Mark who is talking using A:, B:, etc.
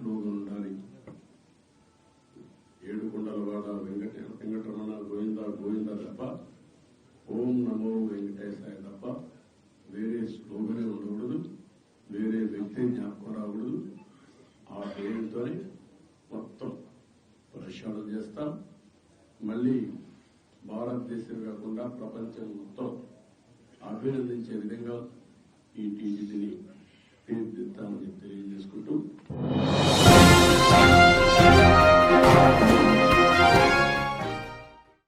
A: ఒకే ఉండాలి ఉండాలి ఏడుకొండల వాడ వెంకట వెంకటరమణ గోవింద గోవింద తప్ప ఓం నమో వెంకటేశాయ తప్ప వేరే స్లోగనే ఉండకూడదు వేరే వ్యక్తి జ్ఞాపకం రాకూడదు. ఆ పేరుతోనే మొత్తం ప్రక్షాళన చేస్తాం. మళ్ళీ భారతదేశం కాకుండా ప్రపంచం మొత్తం అభినందించే విధంగా ఈ టీజీని తీర్చిదిద్దామని తెలియజేసుకుంటూ